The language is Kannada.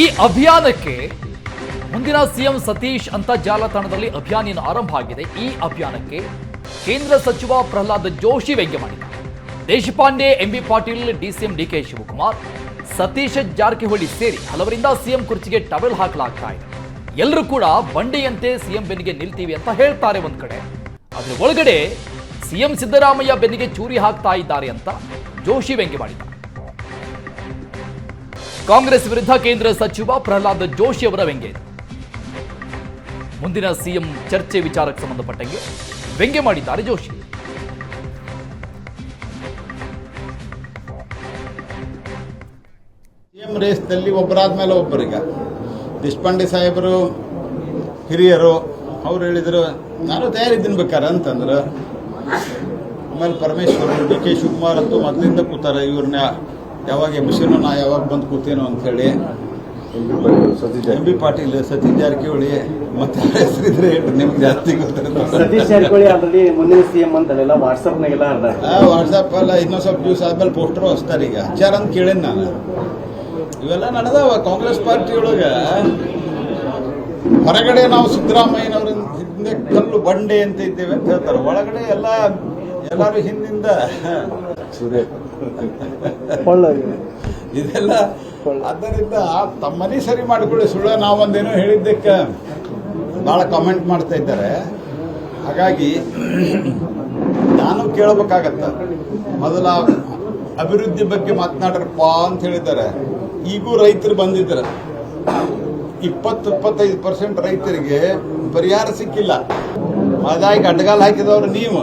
ಈ ಅಭಿಯಾನಕ್ಕೆ ಮುಂದಿನ ಸಿಎಂ ಸತೀಶ್ ಅಂತ ಜಾಲತಾಣದಲ್ಲಿ ಅಭಿಯಾನ ಆರಂಭ ಆಗಿದೆ. ಈ ಅಭಿಯಾನಕ್ಕೆ ಕೇಂದ್ರ ಸಚಿವ ಪ್ರಹ್ಲಾದ್ ಜೋಶಿ ವ್ಯಂಗ್ಯ ಮಾಡಿದ್ದಾರೆ. Deshpande MB Patil DCM DK Shivakumar, Satish Jarkiholi ಸೇರಿ ಹಲವರಿಂದ ಸಿಎಂ ಕುರ್ಚಿಗೆ ಟವೆಲ್ ಹಾಕಲಾಗ್ತಾ ಇದೆ. ಎಲ್ಲರೂ ಕೂಡ ಬಂಡೆಯಂತೆ ಸಿಎಂ ಬೆನ್ನಿಗೆ ನಿಲ್ತೀವಿ ಅಂತ ಹೇಳ್ತಾರೆ ಒಂದ್ ಕಡೆ. ಅದ್ರ ಒಳಗಡೆ ಸಿಎಂ ಸಿದ್ದರಾಮಯ್ಯ ಬೆನ್ನಿಗೆ ಚೂರಿ ಹಾಕ್ತಾ ಇದ್ದಾರೆ ಅಂತ ಜೋಶಿ ವ್ಯಂಗ್ಯ ಮಾಡಿದ್ದಾರೆ. ಕಾಂಗ್ರೆಸ್ ವಿರುದ್ಧ ಕೇಂದ್ರ ಸಚಿವ ಪ್ರಹ್ಲಾದ್ ಜೋಶಿ ಅವರ ವ್ಯಂಗ್ಯ ಮುಂದಿನ ಸಿಎಂ ಚರ್ಚೆ ವಿಚಾರಕ್ಕೆ ಸಂಬಂಧಪಟ್ಟಂಗೆ ವ್ಯಂಗ್ಯ ಮಾಡಿದ್ದಾರೆ ಜೋಶಿ. ಸಿಎಂ ರೇಸ್ನಲ್ಲಿ ಒಬ್ಬರಾದ್ಮೇಲೆ ಒಬ್ಬರಿಗ. ದೇಶಪಾಂಡೆ ಸಾಹೇಬರು, ಹಿರಿಯರು, ಅವ್ರು ಹೇಳಿದ್ರು, ನಾನು ತಯಾರಿದ್ದೀನಿ ಬೇಕಾರೆ? ಅಂತಂದ್ರೆ. ಆಮೇಲೆ ಪರಮೇಶ್ವರ್, ಡಿ ಕೆ ಶಿವಕುಮಾರ್ ಅಂತೂ ಮೊದಲಿಂದ ಕೂತಾರೆ ಇವ್ರನ್ನ. ಯಾವಾಗ ಎಬ್ಬಿಸಿನೋ ನಾ ಯಾವಾಗ ಬಂದು ಕೂತೇನೋ ಅಂಥೇಳಿ ಹೇಳಿ. ಎಂ ಬಿ ಪಾಟೀಲ್ ಸತೀಶ್ ಜಾರಕಿಹೊಳಿ ಮತ್ತೆ ಹೆಸರಿದ್ರೆ ಹೇಳ್ರಿ ನಿಮ್ಗೆ ಜಾಸ್ತಿ ಗೊತ್ತಿರೋದು ಸತೀಶ್ ಜಾರಕಿಹೊಳಿ ಆಲ್ರೆಡಿ ಮುಂದಿನ ಅಂತಲ್ಲ ವಾಟ್ಸಪ್ನಾಗೆಲ್ಲ ವಾಟ್ಸಪ್ ಎಲ್ಲ ಇನ್ನೊಂದು ಸ್ವಲ್ಪ ದಿವಸ ಆದ್ಮೇಲೆ ಪೋಸ್ಟರ್ ಹಚ್ತಾರೆ ಈಗ. ಹಚ್ಚಾರ ಅಂತ ಕೇಳೇನಿ ನಾನು. ಇವೆಲ್ಲ ನಡೆದವ ಕಾಂಗ್ರೆಸ್ ಪಾರ್ಟಿ ಒಳಗ. ಹೊರಗಡೆ ನಾವು ಸಿದ್ದರಾಮಯ್ಯನವ್ರಿಂದ ಕಲ್ಲು ಬಂಡೆ ಅಂತ ಇದ್ದೇವೆ ಅಂತ ಹೇಳ್ತಾರೆ. ಒಳಗಡೆ ಎಲ್ಲ ಎಲ್ಲರೂ ಹಿಂದಿಂದ. ಇದೆಲ್ಲ ಆದ್ದರಿಂದ ತಮ್ಮನೇ ಮನೆ ಸರಿ ಮಾಡಿಕೊಳ್ಳಿ ಸುಳ್ಳ. ನಾವೊಂದೇನೋ ಹೇಳಿದ್ದಕ್ಕೆ ಭಾಳ ಕಾಮೆಂಟ್ ಮಾಡ್ತಾ ಇದ್ದಾರೆ. ಹಾಗಾಗಿ ನಾನು ಕೇಳಬೇಕಾಗತ್ತ. ಮೊದಲ ಅಭಿವೃದ್ಧಿ ಬಗ್ಗೆ ಮಾತನಾಡ್ರಪ್ಪ ಅಂತ ಹೇಳಿದ್ದಾರೆ. ಈಗೂ ರೈತರು ಬಂದಿದ್ದಾರೆ. ಇಪ್ಪತ್ತು ಇಪ್ಪತ್ತೈದು ಪರ್ಸೆಂಟ್ ರೈತರಿಗೆ ಪರಿಹಾರ ಸಿಕ್ಕಿಲ್ಲ. ಅದಾಗಿ ಅಡ್ಗಾಲ್ ಹಾಕಿದವರು ನೀವು.